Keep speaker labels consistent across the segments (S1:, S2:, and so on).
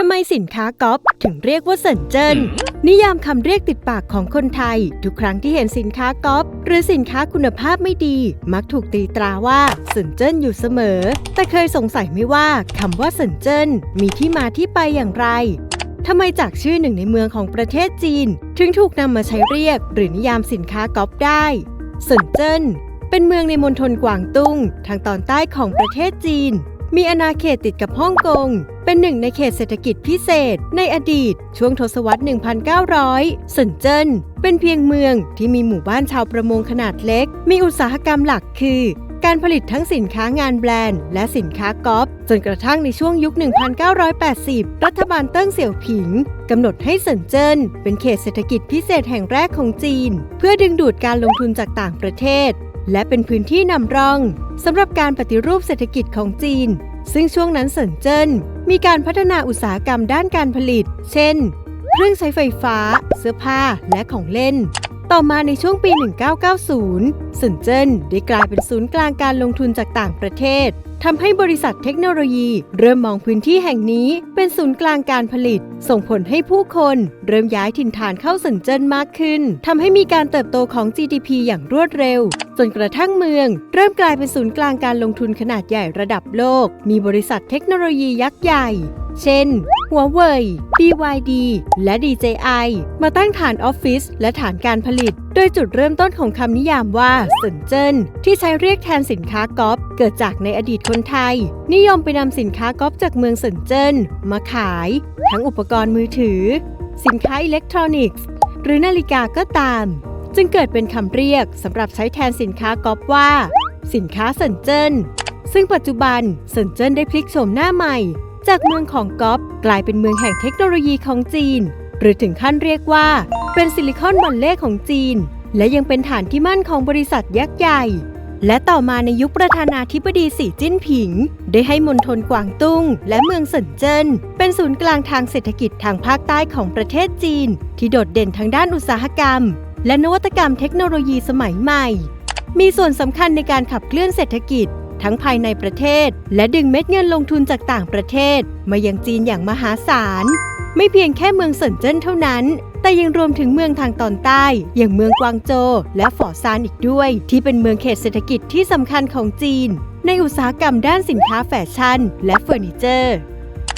S1: ทำไมสินค้าก๊อปถึงเรียกว่าเซินเจิ้นนิยามคำเรียกติดปากของคนไทย ทุกครั้งที่เห็นสินค้าก๊อปหรือสินค้าคุณภาพไม่ดี มักถูกตีตราว่าเซินเจิ้นอยู่เสมอ แต่เคยสงสัยไหมว่าคำว่าเซินเจิ้นมีที่มาที่ไปอย่างไรทำไมจากชื่อหนึ่งในเมืองของประเทศจีน ถึงถูกนำมาใช้เรียก หรือนิยามสินค้าก๊อปได้เซินเจิ้นเป็นเมืองในมณฑลกวางตุ้ง ทางตอนใต้ของประเทศจีน มีอาณาเขตติดกับฮ่องกง เป็นหนึ่งในเขตเศรษฐกิจพิเศษ ในอดีต ช่วงทศวรรษ 1900เซินเจิ้นเป็นเพียงเมืองที่มีหมู่บ้านชาวประมงขนาดเล็ก มีอุตสาหกรรมหลักคือ การผลิตทั้งสินค้างานแบรนด์ และสินค้าก๊อปจนกระทั่งในช่วงยุค 1980 รัฐบาลเติ้งเสี่ยวผิงกำหนดให้เซินเจิ้นเป็นเขตเศรษฐกิจพิเศษแห่งแรกของจีน เพื่อดึงดูดการลงทุนจากต่างประเทศ และเป็นพื้นที่นำร่องสำหรับการปฏิรูปเศรษฐกิจของจีน ซึ่งช่วงนั้นเซินเจิ้นมีการพัฒนาอุตสาหกรรมด้านการผลิต เช่น เครื่องใช้ไฟฟ้า เสื้อผ้า และของเล่น ต่อมาในช่วงปี 1990สินเจิ้นได้กลายเป็นศูนย์กลางการลงทุนจากต่างประเทศทำให้บริษัทเทคโนโลยี เริ่มมองพื้นที่แห่งนี้เป็นศูนย์กลางการผลิต ส่งผลให้ผู้คน เริ่มย้ายถิ่นฐานเข้าสินเจิ้นมากขึ้นทำให้มีการเติบโตของ GDP อย่างรวดเร็ว จนกระทั่งเมือง เริ่มกลายเป็นศูนย์กลางการลงทุนขนาดใหญ่ระดับโลก มีบริษัทเทคโนโลยียักษ์ใหญ่ เช่น หัวเว่ย BYD และ DJI มาตั้งฐานออฟฟิศและฐานการผลิต โดยจุดเริ่มต้นของคำนิยามว่าเซินเจิ้นที่ใช้เรียกแทนสินค้าก๊อปเกิดจากในอดีตคนไทย นิยมไปนำสินค้าก๊อปจากเมืองเซินเจิ้นมาขาย ทั้งอุปกรณ์มือถือ สินค้าอิเล็กทรอนิกส์ หรือนาฬิกาก็ตาม จึงเกิดเป็นคำเรียกสำหรับใช้แทนสินค้าก๊อปว่า สินค้าเซินเจิ้นซึ่งปัจจุบันเซินเจิ้นได้พลิกโฉมหน้าใหม่ จากเมืองของก๊อปกลายเป็นเมืองแห่งเทคโนโลยีของจีน หรือถึงขั้นเรียกว่า เป็นซิลิคอนวัลเลย์ของจีน และยังเป็นฐานที่มั่นของบริษัทยักษ์ใหญ่ และต่อมาในยุคประธานาธิบดีสีจิ้นผิง ได้ให้มณฑลกวางตุ้ง และเมืองเซินเจิ้น เป็นศูนย์กลางทางเศรษฐกิจทางภาคใต้ของประเทศจีน ที่โดดเด่นทางด้านอุตสาหกรรม และนวัตกรรมเทคโนโลยีสมัยใหม่ มีส่วนสำคัญในการขับเคลื่อนเศรษฐกิจ ทั้งภายในประเทศ และดึงเม็ดเงินลงทุนจากต่างประเทศ มายังจีนอย่างมหาศาล ไม่เพียงแค่เมืองเซินเจิ้นเท่านั้น แต่ยังรวมถึงเมืองทางตอนใต้ อย่างเมืองกวางโจวและฝอซานอีกด้วย ที่เป็นเมืองเขตเศรษฐกิจที่สำคัญของจีน ในอุตสาหกรรมด้านสินค้าแฟชั่น และเฟอร์นิเจอร์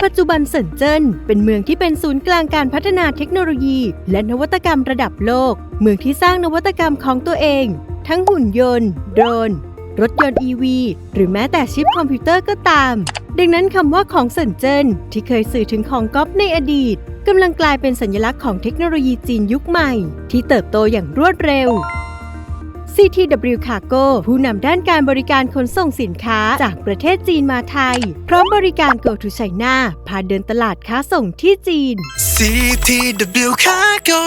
S1: ปัจจุบันเซินเจิ้นเป็นเมืองที่เป็นศูนย์กลางการพัฒนาเทคโนโลยี และนวัตกรรมระดับโลก เมืองที่สร้างนวัตกรรมของตัวเอง ทั้งหุ่นยนต์ โดรน รถยนต์ EV หรือแม้แต่ชิปคอมพิวเตอร์ก็ตาม ดังนั้นคำว่าของเซินเจิ้นที่เคยสื่อถึงของก๊อปในอดีตกำลังกลายเป็นสัญลักษณ์ของเทคโนโลยีจีนยุคใหม่ ที่เติบโตอย่างรวดเร็ว CTW Cargo ผู้นำด้านการบริการขนส่งสินค้าจากประเทศจีนมาไทย พร้อมบริการ Go to China พาเดินตลาดค้าส่งที่จีน
S2: CTW Cargo